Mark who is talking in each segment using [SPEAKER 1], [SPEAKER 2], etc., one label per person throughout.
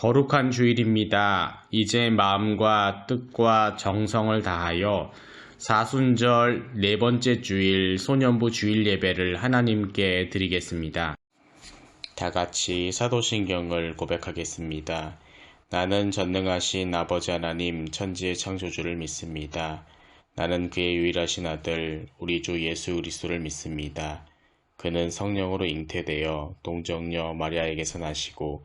[SPEAKER 1] 거룩한 주일입니다. 이제 마음과 뜻과 정성을 다하여 사순절 네 번째 주일 소년부 주일 예배를 하나님께 드리겠습니다. 다 같이 사도신경을 고백하겠습니다. 나는 전능하신 아버지 하나님 천지의 창조주를 믿습니다. 나는 그의 유일하신 아들 우리 주 예수 그리스도를 믿습니다. 그는 성령으로 잉태되어 동정녀 마리아에게서 나시고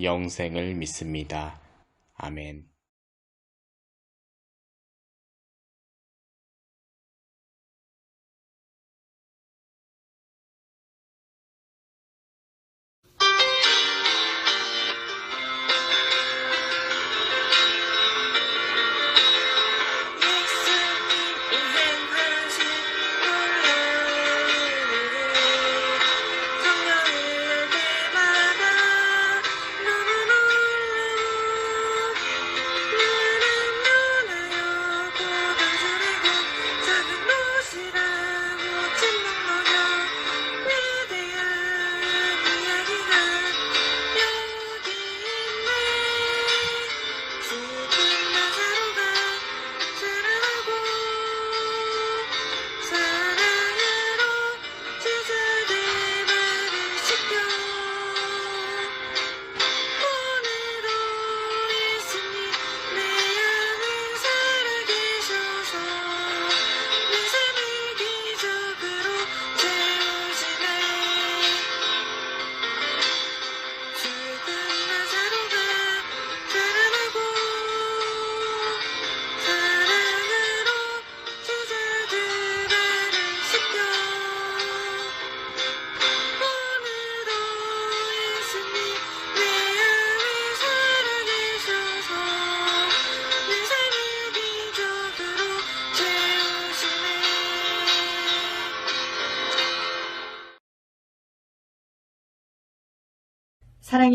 [SPEAKER 1] 영생을 믿습니다. 아멘.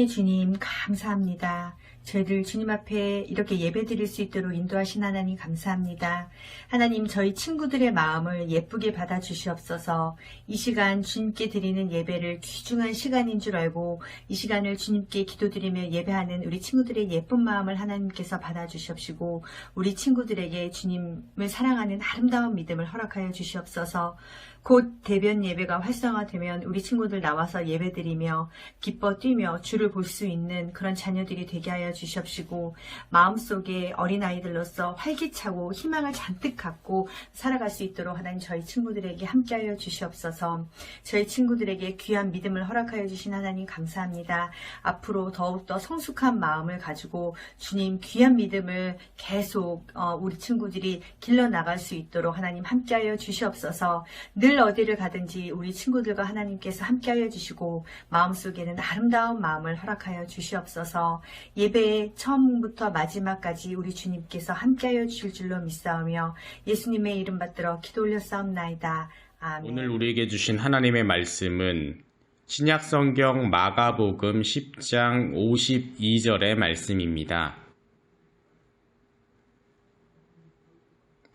[SPEAKER 2] 사랑의 주님, 감사합니다. 저희들 주님 앞에 이렇게 예배 드릴 수 있도록 인도하신 하나님 감사합니다. 하나님, 저희 친구들의 마음을 예쁘게 받아주시옵소서 이 시간 주님께 드리는 예배를 귀중한 시간인 줄 알고 이 시간을 주님께 기도드리며 예배하는 우리 친구들의 예쁜 마음을 하나님께서 받아주시옵시고 우리 친구들에게 주님을 사랑하는 아름다운 믿음을 허락하여 주시옵소서 곧 대변 예배가 활성화되면 우리 친구들 나와서 예배드리며 기뻐 뛰며 주를 볼 수 있는 그런 자녀들이 되게 하여 주시옵시고 마음속에 어린아이들로서 활기차고 희망을 잔뜩 갖고 살아갈 수 있도록 하나님 저희 친구들에게 함께하여 주시옵소서 저희 친구들에게 귀한 믿음을 허락하여 주신 하나님 감사합니다. 앞으로 더욱더 성숙한 마음을 가지고 주님 귀한 믿음을 계속 어, 우리 친구들이 길러 나갈 수 있도록 하나님 함께하여 주시옵소서 늘 어디를 가든지 우리 친구들과 하나님께서 함께하여 주시고 마음속에는 아름다운 마음을 허락하여 주시옵소서 예배의 처음부터 마지막까지 우리 주님께서 함께하여 주실 줄로 믿사오며 예수님의 이름 받들어 기도 올렸사옵나이다. 아멘.
[SPEAKER 1] 오늘 우리에게 주신 하나님의 말씀은 신약 성경 마가복음 10장 52절의 말씀입니다.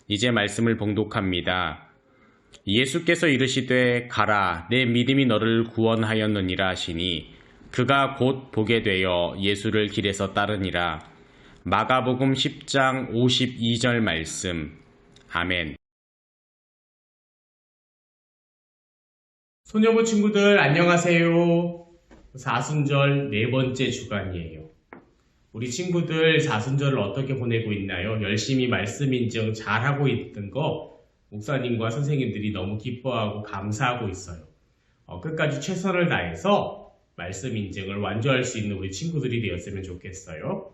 [SPEAKER 1] 이제 말씀을 봉독합니다. 예수께서 이르시되 가라 내 믿음이 너를 구원하였느니라 하시니 그가 곧 보게 되어 예수를 길에서 따르니라. 마가복음 10장 52절 말씀. 아멘. 소녀부 친구들 안녕하세요. 사순절 네 번째 주간이에요. 우리 친구들 사순절을 어떻게 보내고 있나요? 열심히 말씀 인증 잘하고 있던 거 목사님과 선생님들이 너무 기뻐하고 감사하고 있어요. 어, 끝까지 최선을 다해서 말씀 인증을 완주할 수 있는 우리 친구들이 되었으면 좋겠어요.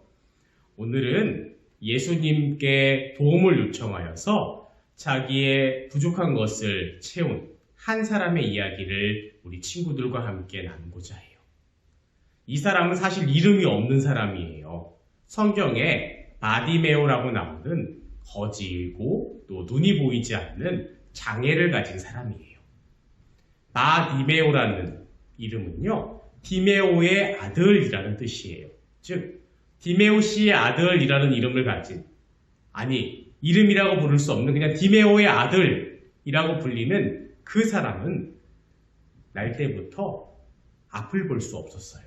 [SPEAKER 1] 오늘은 예수님께 도움을 요청하여서 자기의 부족한 것을 채운 한 사람의 이야기를 우리 친구들과 함께 나누고자 해요. 이 사람은 사실 이름이 없는 사람이에요.
[SPEAKER 3] 성경에 바디메오라고 나오는 거지고 또 눈이 보이지 않는 장애를 가진 사람이에요. 바디메오라는 이름은요, 디메오의 아들이라는 뜻이에요. 즉, 디메오 씨의 아들이라는 이름을 가진, 아니, 이름이라고 부를 수 없는 그냥 디메오의 아들이라고 불리는 그 사람은 날 때부터 앞을 볼 수 없었어요.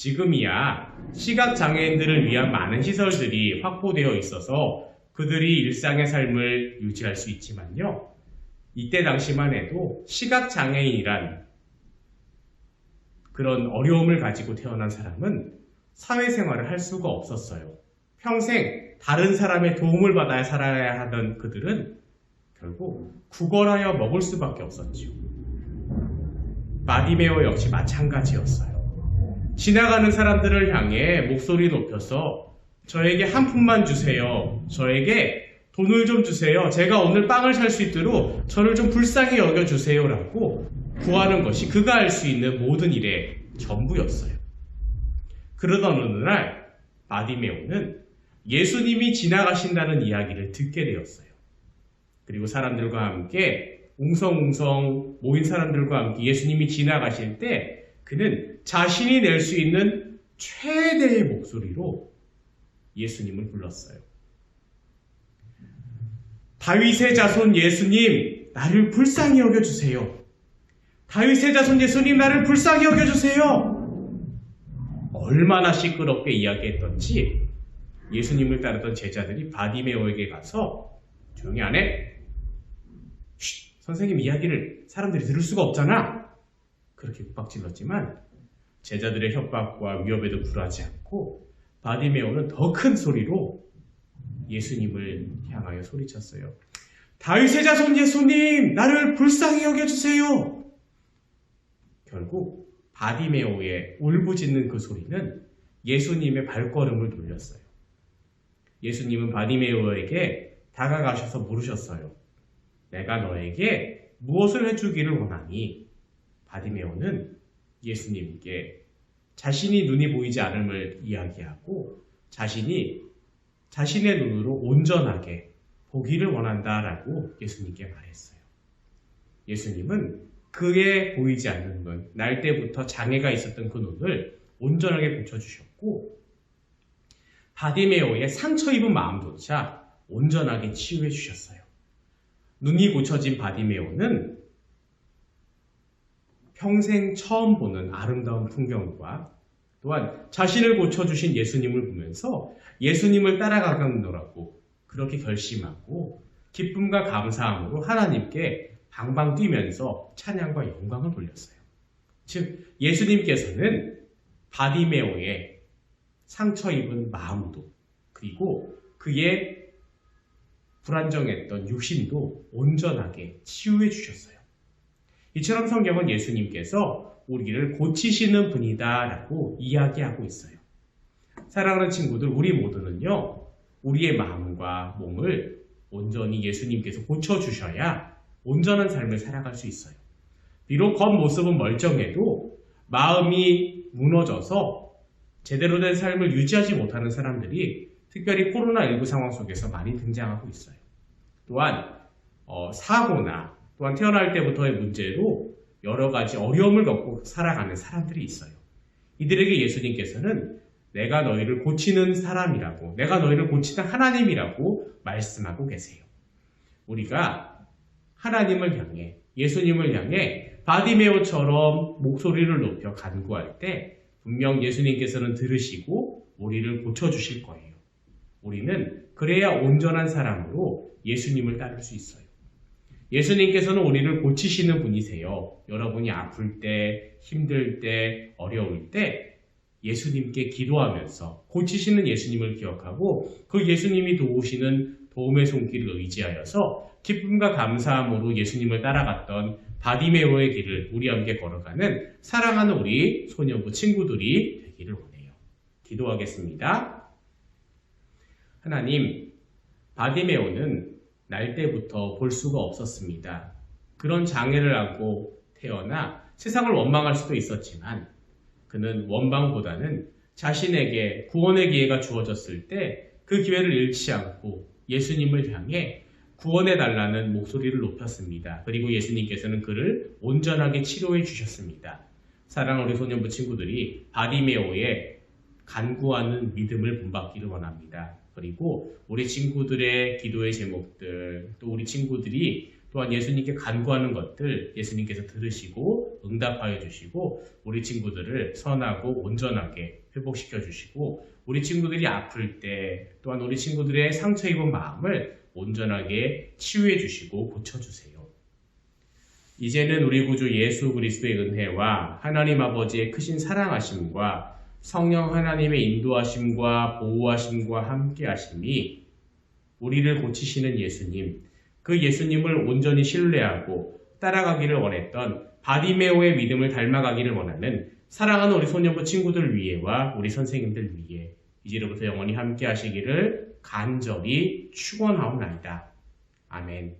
[SPEAKER 3] 지금이야 시각장애인들을 위한 많은 시설들이 확보되어 있어서 그들이 일상의 삶을 유지할 수 있지만요. 이때 당시만 해도 시각장애인이란 그런 어려움을 가지고 태어난 사람은 사회생활을 할 수가 없었어요. 평생 다른 사람의 도움을 받아야 살아야 하던 그들은 결국 구걸하여 먹을 수밖에 없었지요. 마디메오 역시 마찬가지였어요. 지나가는 사람들을 향해 목소리 높여서 저에게 한 푼만 주세요. 저에게 돈을 좀 주세요. 제가 오늘 빵을 살 수 있도록 저를 좀 불쌍히 여겨주세요. 라고 구하는 것이 그가 할 수 있는 모든 일의 전부였어요. 그러던 어느 날 마디메오는 예수님이 지나가신다는 이야기를 듣게 되었어요. 그리고 사람들과 함께 웅성웅성 모인 사람들과 함께 예수님이 지나가실 때 그는 자신이 낼 수 있는 최대의 목소리로 예수님을 불렀어요. 다윗의 자손 예수님, 나를 불쌍히 여겨주세요. 다윗의 자손 예수님, 나를 불쌍히 여겨주세요. 얼마나 시끄럽게 이야기했던지 예수님을 따르던 제자들이 바디메오에게 가서 조용히 안 해? 쉿, 선생님 이야기를 사람들이 들을 수가 없잖아. 그렇게 윽박질렀지만 제자들의 협박과 위협에도 굴하지 않고 바디메오는 더 큰 소리로 예수님을 향하여 소리쳤어요. 다윗의 자손 예수님, 나를 불쌍히 여겨주세요. 결국 바디메오의 울부짖는 그 소리는 예수님의 발걸음을 돌렸어요. 예수님은 바디메오에게 다가가셔서 물으셨어요. 내가 너에게 무엇을 해주기를 원하니? 바디메오는 예수님께 자신이 눈이 보이지 않음을 이야기하고 자신이 자신의 눈으로 온전하게 보기를 원한다라고 예수님께 말했어요. 예수님은 그의 보이지 않는 눈, 날 때부터 장애가 있었던 그 눈을 온전하게 고쳐주셨고 바디메오의 상처 입은 마음조차 온전하게 치유해 주셨어요. 눈이 고쳐진 바디메오는 평생 처음 보는 아름다운 풍경과 또한 자신을 고쳐주신 예수님을 보면서 예수님을 따라가겠노라고 그렇게 결심하고 기쁨과 감사함으로 하나님께 방방 뛰면서 찬양과 영광을 돌렸어요. 즉 예수님께서는 바디메오의 상처 입은 마음도 그리고 그의 불안정했던 육신도 온전하게 치유해 주셨어요. 이처럼 성경은 예수님께서 우리를 고치시는 분이다라고 이야기하고 있어요. 사랑하는 친구들, 우리 모두는요, 우리의 마음과 몸을 온전히 예수님께서 고쳐주셔야 온전한 삶을 살아갈 수 있어요. 비록 겉모습은 멀쩡해도 마음이 무너져서 제대로 된 삶을 유지하지 못하는 사람들이 특별히 코로나19 상황 속에서 많이 등장하고 있어요. 또한 어, 사고나 또한 태어날 때부터의 문제로 여러 가지 어려움을 겪고 살아가는 사람들이 있어요. 이들에게 예수님께서는 내가 너희를 고치는 사람이라고, 내가 너희를 고치는 하나님이라고 말씀하고 계세요. 우리가 하나님을 향해, 예수님을 향해 바디메오처럼 목소리를 높여 간구할 때 분명 예수님께서는 들으시고 우리를 고쳐주실 거예요. 우리는 그래야 온전한 사람으로 예수님을 따를 수 있어요. 예수님께서는 우리를 고치시는 분이세요. 여러분이 아플 때, 힘들 때, 어려울 때 예수님께 기도하면서 고치시는 예수님을 기억하고 그 예수님이 도우시는 도움의 손길을 의지하여서 기쁨과 감사함으로 예수님을 따라갔던 바디메오의 길을 우리 함께 걸어가는 사랑하는 우리 소년부 친구들이 되기를 원해요. 기도하겠습니다. 하나님, 바디메오는 날 때부터 볼 수가 없었습니다. 그런 장애를 안고 태어나 세상을 원망할 수도 있었지만 그는 원망보다는 자신에게 구원의 기회가 주어졌을 때 그 기회를 잃지 않고 예수님을 향해 구원해 달라는 목소리를 높였습니다. 그리고 예수님께서는 그를 온전하게 치료해 주셨습니다. 사랑하는 우리 소년부 친구들이 바디메오의 간구하는 믿음을 본받기를 원합니다. 그리고 우리 친구들의 기도의 제목들, 또 우리 친구들이 또한 예수님께 간구하는 것들 예수님께서 들으시고 응답하여 주시고 우리 친구들을 선하고 온전하게 회복시켜 주시고 우리 친구들이 아플 때 또한 우리 친구들의 상처 입은 마음을 온전하게 치유해 주시고 고쳐 주세요. 이제는 우리 구주 예수 그리스도의 은혜와 하나님 아버지의 크신 사랑하심과 성령 하나님의 인도하심과 보호하심과 함께 하심이 우리를 고치시는 예수님, 그 예수님을 온전히 신뢰하고 따라가기를 원했던 바디메오의 믿음을 닮아가기를 원하는 사랑하는 우리 소년부 친구들 위해와 우리 선생님들 위해 이제로부터 영원히 함께 하시기를 간절히 축원하옵나이다. 아멘.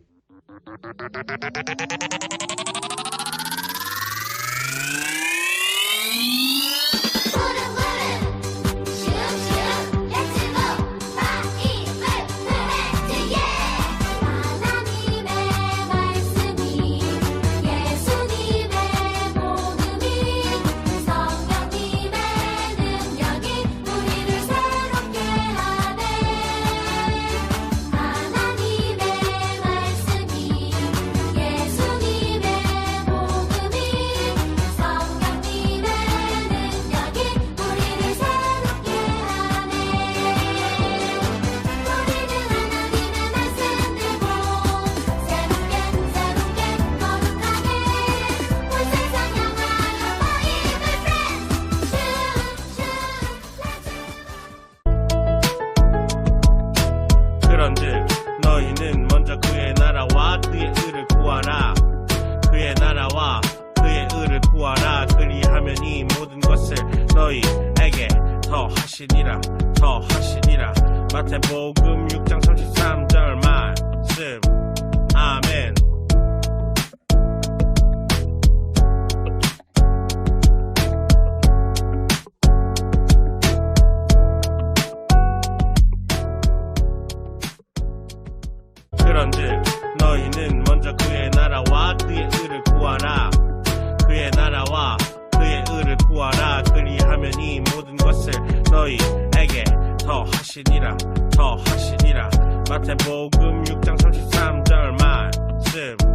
[SPEAKER 4] 마태복음 6장 33절 말씀